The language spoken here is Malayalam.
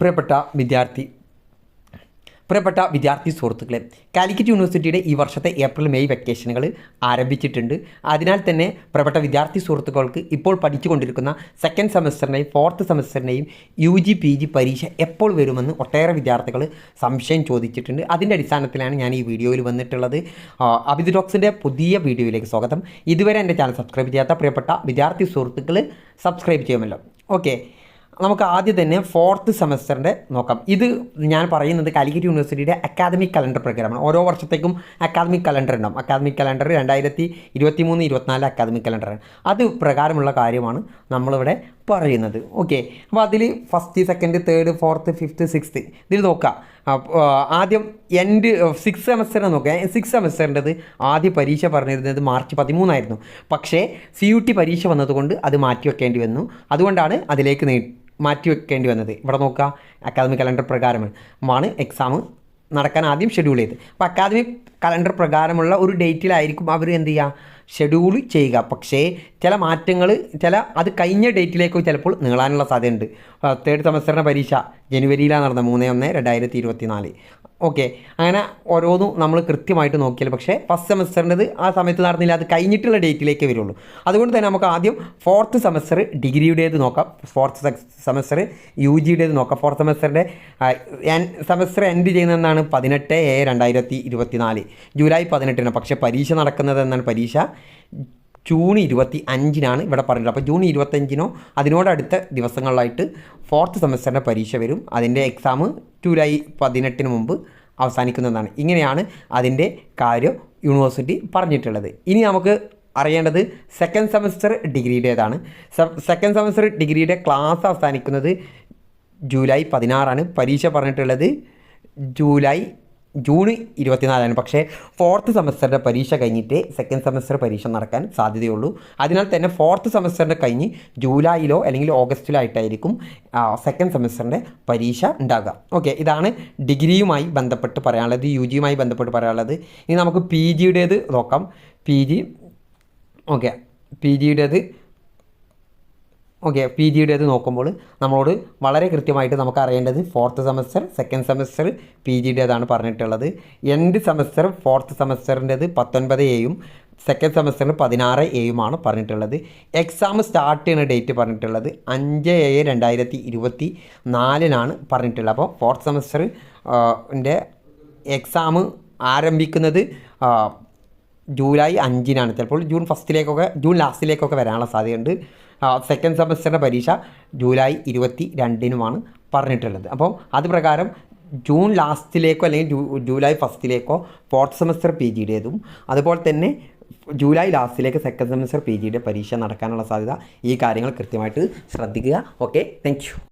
പ്രിയപ്പെട്ട വിദ്യാർത്ഥി പ്രിയപ്പെട്ട വിദ്യാർത്ഥി സുഹൃത്തുക്കളെ കാലിക്കറ്റ് യൂണിവേഴ്സിറ്റിയുടെ ഈ വർഷത്തെ ഏപ്രിൽ മെയ് വെക്കേഷനുകൾ ആരംഭിച്ചിട്ടുണ്ട്. അതിനാൽ തന്നെ പ്രിയപ്പെട്ട വിദ്യാർത്ഥി സുഹൃത്തുക്കൾക്ക് ഇപ്പോൾ പഠിച്ചുകൊണ്ടിരിക്കുന്ന സെക്കൻഡ് സെമസ്റ്ററിന്റെയും ഫോർത്ത് സെമസ്റ്ററിന്റെയും യു ജി പി ജി പരീക്ഷ എപ്പോൾ വരുമെന്ന് ഒട്ടേറെ വിദ്യാർത്ഥികൾ സംശയം ചോദിച്ചിട്ടുണ്ട്. അതിന്റെ അടിസ്ഥാനത്തിലാണ് ഞാൻ ഈ വീഡിയോയിൽ വന്നിട്ടുള്ളത്. അഭിത് ഡോക്സിന്റെ പുതിയ വീഡിയോയിലേക്ക് സ്വാഗതം. ഇതുവരെ എന്റെ ചാനൽ സബ്സ്ക്രൈബ് ചെയ്യാത്ത പ്രിയപ്പെട്ട വിദ്യാർത്ഥി സുഹൃത്തുക്കൾ സബ്സ്ക്രൈബ് ചെയ്യുമല്ലോ. ഓക്കെ. നമുക്ക് ആദ്യം തന്നെ ഫോർത്ത് സെമസ്റ്ററിന്റെ നോക്കാം. ഇത് ഞാൻ പറയുന്നത് കാലിക്കറ്റ് യൂണിവേഴ്സിറ്റിയുടെ അക്കാദമിക് കലണ്ടർ പ്രകാരമാണ്. ഓരോ വർഷത്തേക്കും അക്കാദമിക് കലണ്ടർ ഉണ്ടാവും. അക്കാദമിക് കലണ്ടർ രണ്ടായിരത്തി ഇരുപത്തി മൂന്ന് ഇരുപത്തിനാല് അക്കാദമിക് കലണ്ടറാണ് അത് പ്രകാരമുള്ള കാര്യമാണ് നമ്മളിവിടെ പറയുന്നത്. ഓക്കെ അപ്പോൾ അതിൽ first second third fourth fifth sixth ഇതിൽ നോക്കാം. ആദ്യം എൻഡ് സിക്സ് സെമസ്റ്ററിനെ നോക്കാം. സിക്സ് സെമസ്റ്ററിന്റെത് ആദ്യ പരീക്ഷ പറഞ്ഞിരുന്നത് മാർച്ച് പതിമൂന്നായിരുന്നു. പക്ഷേ സി യു ടി പരീക്ഷ വന്നതുകൊണ്ട് അത് മാറ്റി വെക്കേണ്ടി വന്നു. അതുകൊണ്ടാണ് അതിലേക്ക് നീ മാറ്റി വെക്കേണ്ടി വന്നത്. ഇവിടെ നോക്കുക അക്കാദമിക് കലണ്ടർ പ്രകാരമാണ്. എക്സാം നടക്കാൻ ആദ്യം ഷെഡ്യൂൾ ചെയ്ത് അപ്പോൾ അക്കാദമിക് കലണ്ടർ പ്രകാരമുള്ള ഒരു ഡേറ്റിലായിരിക്കും അവർ എന്ത് ചെയ്യുക? ഷെഡ്യൂൾ ചെയ്യുക. പക്ഷേ ചില മാറ്റങ്ങൾ ചില അത് കഴിഞ്ഞ ഡേറ്റിലേക്കോ ചിലപ്പോൾ നീളാനുള്ള സാധ്യതയുണ്ട്. തേർഡ് സെമസ്റ്ററിന്റെ പരീക്ഷ ജനുവരിയിലാണ് നടന്നത്. മൂന്ന് ഒന്ന് രണ്ടായിരത്തി ഇരുപത്തി നാല് ഓക്കെ അങ്ങനെ ഓരോന്നും നമ്മൾ കൃത്യമായിട്ട് നോക്കിയാൽ പക്ഷേ ഫസ്റ്റ് സെമസ്റ്ററിന്റെത് ആ സമയത്ത് നടന്നില്ല. അത് കഴിഞ്ഞിട്ടുള്ള ഡേറ്റിലേക്ക് വരുള്ളൂ. അതുകൊണ്ട് തന്നെ നമുക്ക് ആദ്യം ഫോർത്ത് സെമസ്റ്റർ ഡിഗ്രിയുടേത് നോക്കാം. ഫോർത്ത് സെമസ്റ്റർ യു ജിയുടേത് നോക്കാം. ഫോർത്ത് സെമസ്റ്ററിന്റെ സെമസ്റ്റർ എൻഡ് ചെയ്യുന്നതെന്നാണ് പതിനെട്ട് ഏ രണ്ടായിരത്തി ഇരുപത്തി നാല് ജൂലൈ പതിനെട്ടിന് പക്ഷേ പരീക്ഷ നടക്കുന്നത് എന്നാണ് പരീക്ഷ. ജൂൺ ഇരുപത്തി അഞ്ചിനാണ് ഇവിടെ പറഞ്ഞത് അപ്പോൾ ജൂൺ ഇരുപത്തഞ്ചിനോ അതിനോടടുത്ത ദിവസങ്ങളിലായിട്ട് ഫോർത്ത് സെമസ്റ്ററിന്റെ പരീക്ഷ വരും. അതിന്റെ എക്സാം ജൂലൈ പതിനെട്ടിന് മുമ്പ് അവസാനിക്കുന്നതാണ്. ഇങ്ങനെയാണ് അതിന്റെ കാര്യം യൂണിവേഴ്സിറ്റി പറഞ്ഞിട്ടുള്ളത്. ഇനി നമുക്ക് അറിയേണ്ടത് സെക്കൻഡ് സെമസ്റ്റർ ഡിഗ്രിയുടേതാണ്. സെക്കൻഡ് സെമസ്റ്റർ ഡിഗ്രിയുടെ ക്ലാസ് അവസാനിക്കുന്നത് ജൂലൈ പതിനാറാണ്. പരീക്ഷ പറഞ്ഞിട്ടുള്ളത് ജൂലൈ ജൂൺ ഇരുപത്തിനാലാണ്. പക്ഷേ ഫോർത്ത് സെമസ്റ്ററിന്റെ പരീക്ഷ കഴിഞ്ഞിട്ട് സെക്കൻഡ് സെമസ്റ്റർ പരീക്ഷ നടക്കാൻ സാധ്യതയുള്ളൂ. അതിനാൽ തന്നെ ഫോർത്ത് സെമസ്റ്ററിന്റെ കഴിഞ്ഞ് ജൂലൈയിലോ അല്ലെങ്കിൽ ഓഗസ്റ്റിലോ ആയിട്ടായിരിക്കും സെക്കൻഡ് സെമസ്റ്ററിന്റെ പരീക്ഷ ഉണ്ടാകുക ഓക്കെ ഇതാണ് ഡിഗ്രിയുമായി ബന്ധപ്പെട്ട് പറയാനുള്ളത് യു ജിയുമായി ബന്ധപ്പെട്ട് പറയാനുള്ളത്. ഇനി നമുക്ക് പി ജിയുടേത് നോക്കാം. പി ജി ഓക്കെ പി ജിയുടേത് ഓക്കെ പി ജിയുടേത് നോക്കുമ്പോൾ നമ്മളോട് വളരെ കൃത്യമായിട്ട് നമുക്ക് അറിയേണ്ടത് fourth semester second semester P ജിയുടേതാണ് പറഞ്ഞിട്ടുള്ളത്. എൻഡ് സെമസ്റ്റർ ഫോർത്ത് സെമസ്റ്ററിന്റെത് പത്തൊൻപത് എയും സെക്കൻഡ് സെമസ്റ്ററിന് പതിനാറ് എയുമാണ് പറഞ്ഞിട്ടുള്ളത്. എക്സാം സ്റ്റാർട്ട് ചെയ്യുന്ന ഡേറ്റ് പറഞ്ഞിട്ടുള്ളത് അഞ്ച് ഏഴ് രണ്ടായിരത്തി ഇരുപത്തി നാലിനാണ് പറഞ്ഞിട്ടുള്ളത്. അപ്പോൾ ഫോർത്ത് സെമസ്റ്റർ ന്റെ എക്സാം ആരംഭിക്കുന്നത് ജൂലൈ അഞ്ചിനാണ്. ചിലപ്പോൾ ജൂൺ ഫസ്റ്റിലേക്കൊക്കെ ജൂൺ ലാസ്റ്റിലേക്കൊക്കെ വരാനുള്ള സാധ്യതയുണ്ട്. സെക്കൻഡ് സെമസ്റ്ററിന്റെ പരീക്ഷ ജൂലൈ ഇരുപത്തി രണ്ടിനുമാണ് പറഞ്ഞിട്ടുള്ളത്. അപ്പോൾ അത് പ്രകാരം ജൂൺ ലാസ്റ്റിലേക്കോ അല്ലെങ്കിൽ ജൂലൈ ഫസ്റ്റിലേക്കോ ഫോർത്ത് സെമസ്റ്റർ പി ജിയുടേതും അതുപോലെ തന്നെ ജൂലൈ ലാസ്റ്റിലേക്ക് സെക്കൻഡ് സെമസ്റ്റർ പി ജിയുടെ പരീക്ഷ നടക്കാനുള്ള സാധ്യത ഈ കാര്യങ്ങൾ കൃത്യമായിട്ട് ശ്രദ്ധിക്കുക. Okay thank